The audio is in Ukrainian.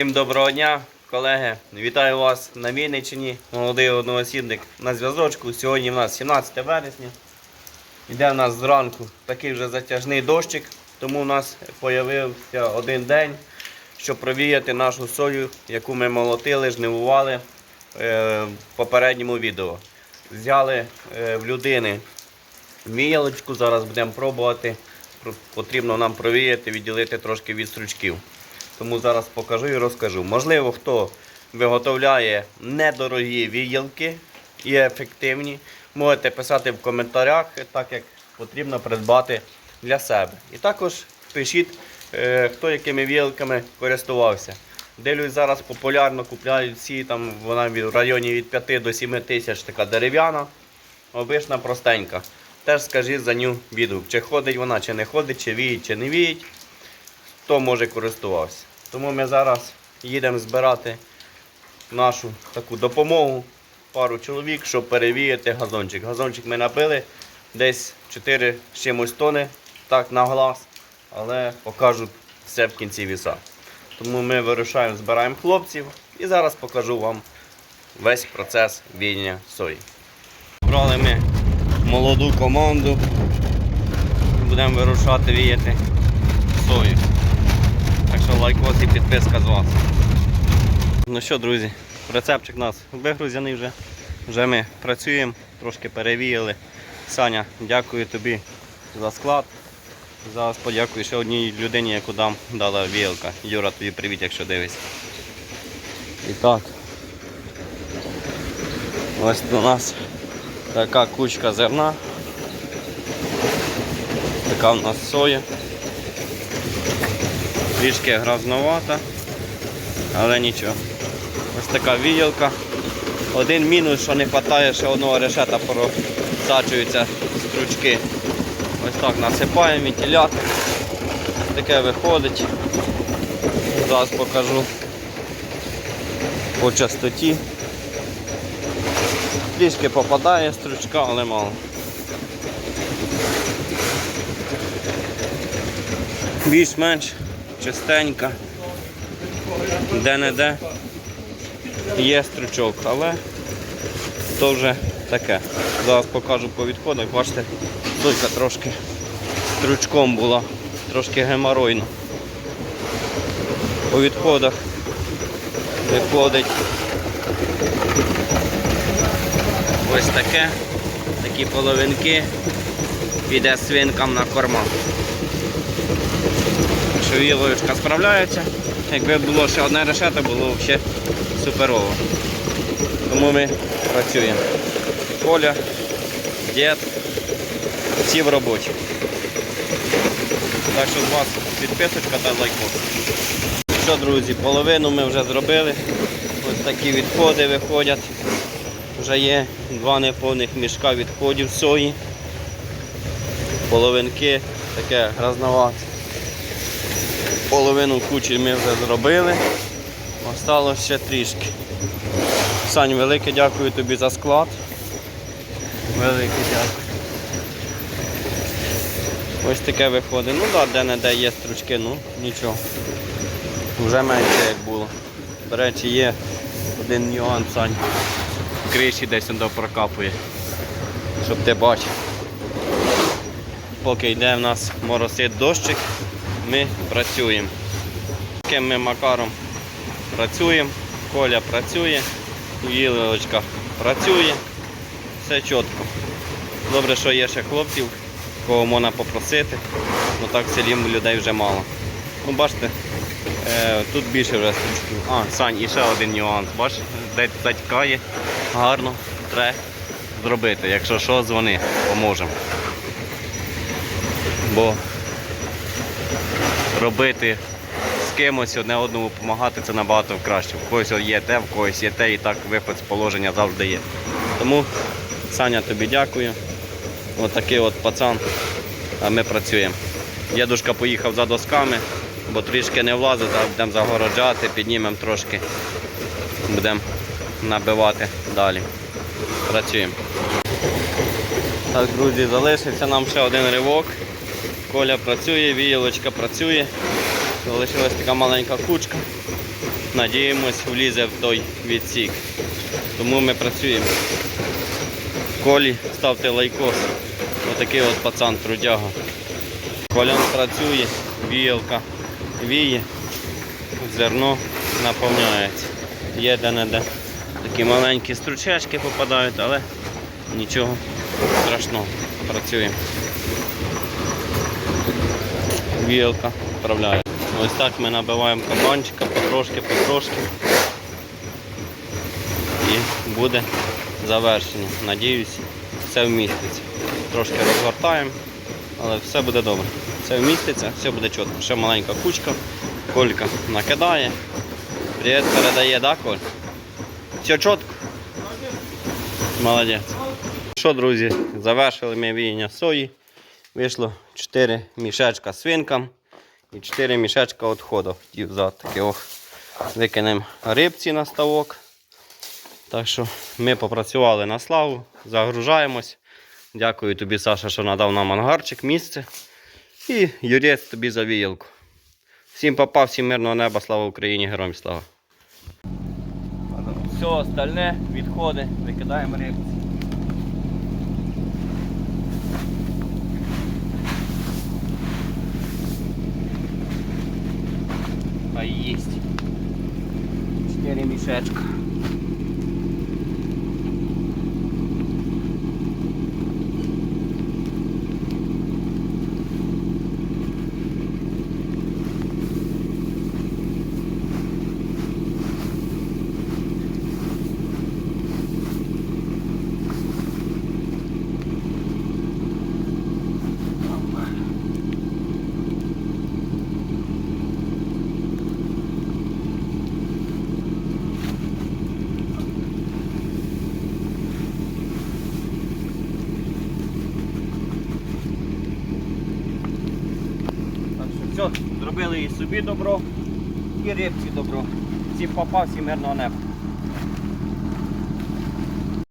Всім доброго дня, колеги. Вітаю вас на Вінниччині. Молодий одноосібник на зв'язочку. Сьогодні в нас 17 вересня. Йде в нас зранку такий вже затяжний дощик, тому в нас з'явився один день, щоб провіяти нашу сою, яку ми молотили, жнивували е, в попередньому відео. Взяли е, в людини віялочку, зараз будемо пробувати. Потрібно нам провіяти, відділити трошки від стручків. Тому зараз покажу і розкажу. Можливо, хто виготовляє недорогі віялки і ефективні, можете писати в коментарях, так як потрібно придбати для себе. І також пишіть, е, хто якими віялками користувався. Дивлюсь, зараз популярно купляють всі, там вона в районі від 5 до 7 тисяч така дерев'яна, обична простенька. Теж скажіть за ню відгук, чи ходить вона, чи не ходить, чи віють, чи не віють хто може користувався. Тому ми зараз їдемо збирати нашу таку допомогу, пару чоловік, щоб перевіяти газончик. Газончик ми набили десь 4 з чимось тони, так на глаз, але покажу все в кінці віса. Тому ми вирушаємо, збираємо хлопців і зараз покажу вам весь процес віяння сої. Брали ми молоду команду, будемо вирушати віяти сою. Так що лайкос і підписка з вас. Ну що, друзі, рецептчик у нас вигрузений вже. Вже ми працюємо, трошки перевіяли. Саня, дякую тобі за склад. Зараз подякую ще одній людині, яку дам дала віялка. Юра, тобі привіт, якщо дивишся. І так. Ось у нас така кучка зерна. Така у нас соя. Трішки грязновата, але нічого. Ось така віялка. Один мінус, що не вистачає ще одного решета, просаджуються стручки. Ось так насипаємо вентилятор. Таке виходить. Зараз покажу по частоті. Трішки попадає стручка, але мало. Більш-менш чистенька, де-не-де. Є стручок, але то вже таке. Зараз покажу по відходах, бачите, сойка трошки стручком була, трошки геморойно. По відходах виходить ось таке, такі половинки. Піде свинкам на корма що вілочка справляється. Якби було ще одне решето, було б ще суперово. Тому ми працюємо. Коля, дід, всі в роботі. Так що з вас підписочка та лайкос. Що, друзі, половину ми вже зробили. Ось такі відходи виходять. Вже є два неповних мішка відходів сої. Половинки таке грязновате. Половину кучі ми вже зробили. Осталось ще трішки. Сань, велике дякую тобі за склад. Велике дякую. Ось таке виходить. Ну так, да, де-не-де є стручки, ну нічого. Вже менше як було. До речі, є один нюанс, Сань. В криші десь він прокапує. Щоб ти бачив. Поки йде в нас моросить дощик, ми працюємо. Таким ми макаром працюємо, Коля працює, Вілочка працює, все чітко. Добре, що є ще хлопців, кого можна попросити, ну так в людей вже мало. Ну, бачите, е, тут більше вже. А, Сань, і ще один нюанс. Бачиш, де затікає, гарно треба зробити. Якщо що, дзвони, поможемо. Бо робити з кимось одне одному допомагати це набагато краще. В когось є те, в когось є те, і так виход з положення завжди є. Тому, Саня, тобі дякую. От такий от пацан, а ми працюємо. Дідушка поїхав за досками, бо трішки не влазить, зараз будемо загороджати, піднімемо трошки, будемо набивати далі. Працюємо. Так, друзі, залишився нам ще один ривок. Коля працює, віялочка працює. Залишилась така маленька кучка. надіємось, влізе в той відсік. Тому ми працюємо. Колі, ставте лайкос. Отакий от пацан трудяга. Колян працює, віялка віє, зерно наповняється. Є де-не-де. Такі маленькі стручечки попадають, але нічого страшного. Працюємо. Віялка вправляє. Ось так ми набиваємо кабанчика потрошки, потрошки. І буде завершення. Надіюсь, все вміститься. Трошки розгортаємо, але все буде добре. Все вміститься, все буде чітко. Ще маленька кучка, колька накидає. Привіт передає, да, Коль? Все чітко? Молодець. Що, друзі, завершили ми віяння сої. Вийшло 4 мішечка свинкам і 4 мішечка відходу. Хотів взяти таки ох. Викинемо рибці на ставок. Так що ми попрацювали на славу, загружаємось. Дякую тобі, Саша, що надав нам ангарчик, місце. І Юрець тобі за віялку. Всім папа, всім мирного неба, слава Україні, героям слава. Все остальне, відходи, викидаємо рибці. А есть. Четыре мешочка. Все, зробили і собі добро, і рибці добро. Всім попав, всім мирного неба.